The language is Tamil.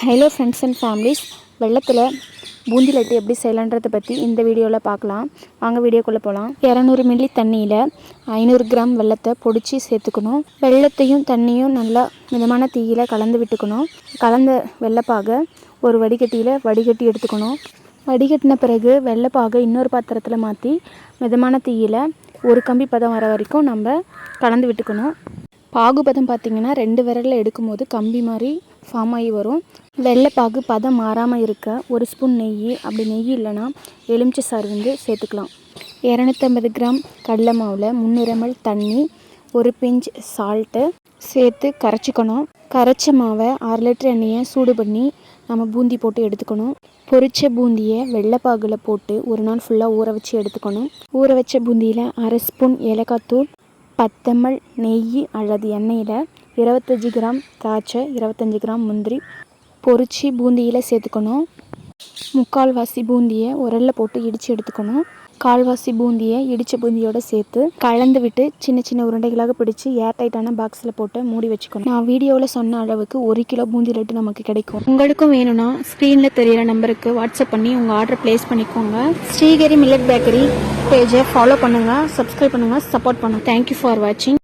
ஹலோ ஃப்ரெண்ட்ஸ் அண்ட் ஃபேமிலிஸ் வெள்ளத்தில் பூந்தி லட்டு எப்படி செய்யலான்றதை பற்றி இந்த வீடியோவில் பார்க்கலாம். வாங்க வீடியோக்குள்ளே போகலாம் இரநூறு மில்லி தண்ணியில் ஐநூறு கிராம் வெள்ளத்தை பொடிச்சு சேர்த்துக்கணும். வெள்ளத்தையும் தண்ணியும் நல்லா மிதமான தீயில் கலந்து விட்டுக்கணும். கலந்த வெள்ளப்பாக ஒரு வடிகட்டியில் வடிகட்டி எடுத்துக்கணும். வடிகட்டின பிறகு வெள்ளப்பாக இன்னொரு பாத்திரத்தில் மாற்றி மிதமான தீயில் ஒரு கம்பி பதம் வர வரைக்கும் நம்ம கலந்து விட்டுக்கணும். பாகுபதம் பார்த்திங்கன்னா ரெண்டு விரலில் எடுக்கும்போது கம்பி மாதிரி ஃபார்ம் ஆகி வரும் வெள்ளைப்பாகு பதம் மாறாமல் இருக்க ஒரு ஸ்பூன் நெய் அப்படி நெய் இல்லைன்னா எலுமிச்சை சாறு வந்து சேர்த்துக்கலாம். இரநூத்தம்பது கிராம் கடலை மாவில் முந்நூறு தண்ணி ஒரு பிஞ்ச் சால்ட்டு சேர்த்து கரைச்சிக்கணும். கரைச்ச மாவை அரை லிட்டர் எண்ணெயை சூடு பண்ணி நம்ம பூந்தி போட்டு எடுத்துக்கணும். பொரிச்ச பூந்தியை வெள்ளைப்பாகில் போட்டு ஒரு நாள் ஃபுல்லாக ஊற வச்சு எடுத்துக்கணும். ஊற வச்ச பூந்தியில் அரை ஸ்பூன் ஏலக்காய் தூள் பத்தமல் நெய் அல்லது எண்ணெயில் இருபத்தஞ்சி கிராம் திராட்சை இருபத்தஞ்சி கிராம் முந்திரி பொரிச்சு பூந்தியில் சேர்த்துக்கணும். முக்கால்வாசி பூந்தியை உரலில் போட்டு இடித்து எடுத்துக்கணும். கால்வாசி பூந்தியை இடித்த பூந்தியோட சேர்த்து கலந்து விட்டு சின்ன சின்ன உருண்டைகளாக பிடிச்சி ஏர் டைட்டான பாக்ஸில் போட்டு மூடி வச்சுக்கணும். நான் வீடியோவில் சொன்ன அளவுக்கு ஒரு கிலோ பூந்தி லட்டு நமக்கு கிடைக்கும். உங்களுக்கும் வேணும்னா ஸ்க்ரீனில் தெரிகிற நம்பருக்கு வாட்ஸ்அப் பண்ணி உங்கள் ஆர்டர் ப்ளேஸ் பண்ணிக்கோங்க. ஸ்ரீகரி மில்லட் பேக்கரி பேஜை ஃபாலோ பண்ணுங்கள் சப்ஸ்கிரைப் பண்ணுங்கள் சப்போர்ட் பண்ணுங்கள் தேங்க்யூ ஃபார் வாட்சிங்